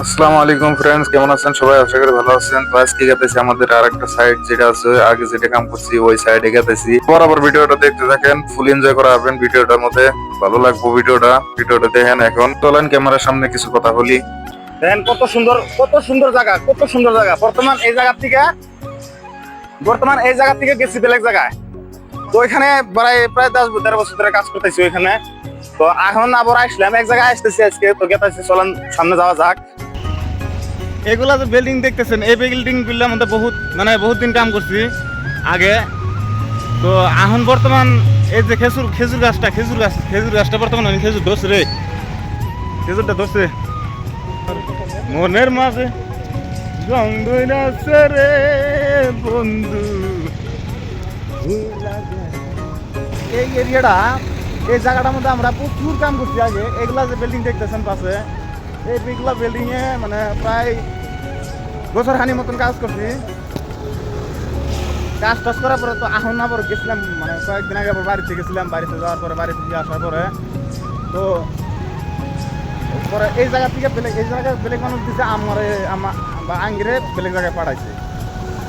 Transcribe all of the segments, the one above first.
আসসালামু আলাইকুম ফ্রেন্ডস কেমন আছেন? সবাই আশা করি ভালো আছেন। তো আজকে গেতেছি আমাদের আর একটা সাইড যেটা আছে, আগে যেটা কাম করছি, ওই সাইডে গেতেছি। বরাবর ভিডিওটা দেখতে থাকেন ফুল এনজয় করা হবেন ভিডিওটার মধ্যে। ভালো লাগবে ভিডিওটা ভিডিওটা দেখেন এখন। চলেন ক্যামেরার সামনে কিছু কথা বলি। দেখেন কত সুন্দর কত সুন্দর জায়গা, কত সুন্দর জায়গা। বর্তমান এই জায়গা থেকে, বর্তমান এই জায়গা থেকে গেছি বেলেগ জায়গায়। তো এখানে প্রায় প্রায় দশ, দেড় বছর ধরে কাজ করতেছি ওইখানে। তো এখন আবার আসলাম, এক জায়গায় আসতেছি আজকে। তো গেতেছি, চলেন সামনে যাওয়া যাক। এগুলা যে বিল্ডিং দেখতেছেন, এই বিল্ডিংগুলোর মধ্যে বহুত মানে বহুত দিন কাম করছি আগে। তো এখন বর্তমান এই যে খেজুর খেজুর গাছটা, খেজুর গাছ, খেজুর গাছটা বর্তমান খেজুর ধরছে রে। খেজুরটা ধরছে। মনের মাঝে রে, বন্ধু। এই এরিয়াটা এই জায়গাটার মধ্যে আমরা প্রচুর কাম করছি আগে। এগুলা যে বিল্ডিং দেখতেছেন পাশে এই বিগুলা বিল্ডিং এ মানে প্রায় বছর হানি মতন কাজ করছি। কাজ টাজ করার পরে তো আহন আবার গেছিলাম মানে কয়েকদিন আগে বাড়িতে গেছিলাম, বাড়িতে যাওয়ার পরে, বাড়িতে গিয়ে আসার পরে। তো পরে এই জায়গা থেকে বেলেগ, এই জায়গায় বেলেগ মানুষ দিছে, আমারে, আমা- বা আঙ্গিরে বেলেগ জায়গায় পাঠাইছে।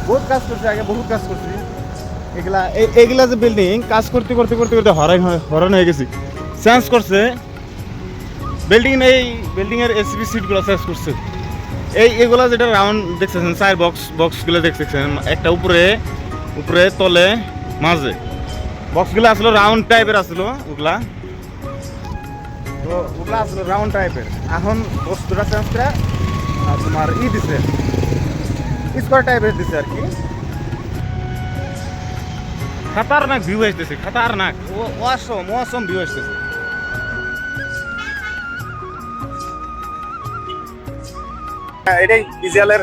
বহুত কাজ করছে আগে, বহুত কাজ করছি। এগুলা, এই, এইগুলা যে বিল্ডিং কাজ করতে করতে করতে করতে হরান হরান হয়ে গেছি। চেঞ্জ করছে। বিল্ডিং এই বিল্ডিং এর এসিবি সিটগুলো চেঞ্জ করছে। এই এগুলা যেটা রাউন্ড দেখতেছেন চার বক্স বক্সগুলো দেখতেছেন, একটা উপরে উপরে, তলে, মাঝে। বক্সগুলো আসলো রাউন্ড টাইপের আসলো ওগুলা। তো ওগুলা আসলো রাউন্ড টাইপের এখন বস্তুটা চেঞ্জ করে তোমার ই দিছে। স্কোয়ার টাইপের দিছে আর কি। খাতারনাক ভিউ আসতেছে, খাতারনাক। ও, অসম অসম ভিউ আসতেছে। এটাই ইজিয়ালের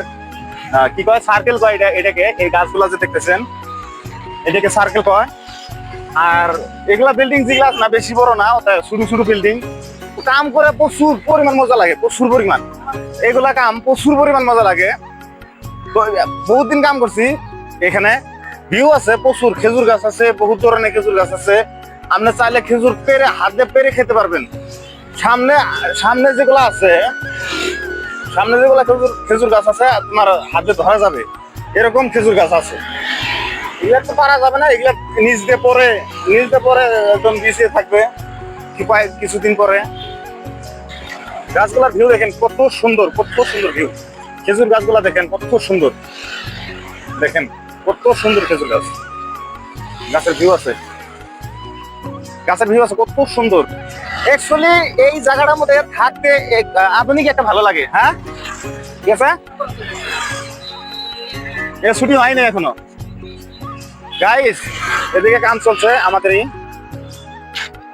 কি কয়? সার্কেল কয় এটা এটাকে? এই গাছগুলা যে দেখতেছেন, এটাকে সার্কেল কয়। আর এগুলা বিল্ডিং যেগুলা না, বেশি বড় না, ওটা ছোট ছোট বিল্ডিং কাম করে প্রচুর পরিমাণ মজা লাগে, প্রচুর পরিমাণ। এগুলা কাম প্রচুর পরিমাণ মজা লাগে। বহুত দিন কাম করছি এখানে। ভিউ আছে প্রচুর, খেজুর গাছ আছে, বহুত ধরনের খেজুর গাছ আছে। আপনি চাইলে খেজুর পেরে, হাতে পেরে খেতে পারবেন। সামনে সামনে যেগুলো আছে সামনে যেগুলো খেজুর খেজুর গাছ আছে তোমার হাতে ধরা যাবে, এরকম খেজুর গাছ আছে। এগুলা তো পারা যাবে না, এগুলা নিচ দিয়ে পরে নিচ দিয়ে পরে একদম বিছিয়ে থাকবে কিছুদিন পরে। গাছগুলার ভিউ দেখেন, কত সুন্দর কত সুন্দর ভিউ খেজুর গাছগুলা দেখেন, কত সুন্দর। দেখেন, কত সুন্দর খেজুর গাছ। গাছের ভিউ আছে। গাছের ভিউ আছে, কত সুন্দর। অ্যাকচুয়ালি এই জায়গাটার মধ্যে থাকতে আধুনিক একটা ভালো লাগে হ্যাঁ? ঠিক আছে? এ ছুটি হয়নি এখনও। গাইস এদিকে কাম চলছে, আমাদেরই।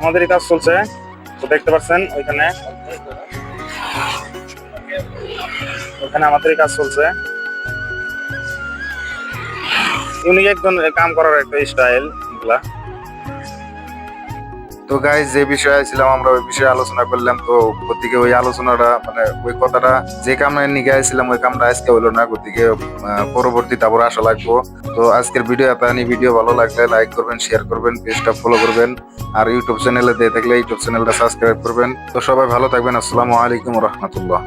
আমাদেরই কাজ চলছে। তো দেখতে পাচ্ছেন, ওইখানে। ওখানে আমাদেরই কাজ চলছে। ইউনিক একজন কাম করার একটা স্টাইল এগুলা। তো গাইজ যে বিষয়ে ছিলাম আমরা ওই বিষয়ে আলোচনা করলাম। তো গতিকে ওই আলোচনাটা মানে ওই কথাটা যে কামে নিয়ে আসছিলাম ওই কামটা আজকে হলো না। গতিকে আহ, পরবর্তীতে আবার আসা লাগবো তো আজকের ভিডিও এত আনি ভিডিও ভালো লাগলে লাইক করবেন শেয়ার করবেন পেজটা ফলো করবেন। আর ইউটিউব চ্যানেলে দিয়ে থাকলে ইউটিউব চ্যানেলটা সাবস্ক্রাইব করবেন। তো সবাই ভালো থাকবেন। আসসালামু আলাইকুম রহমতুল্লাহ।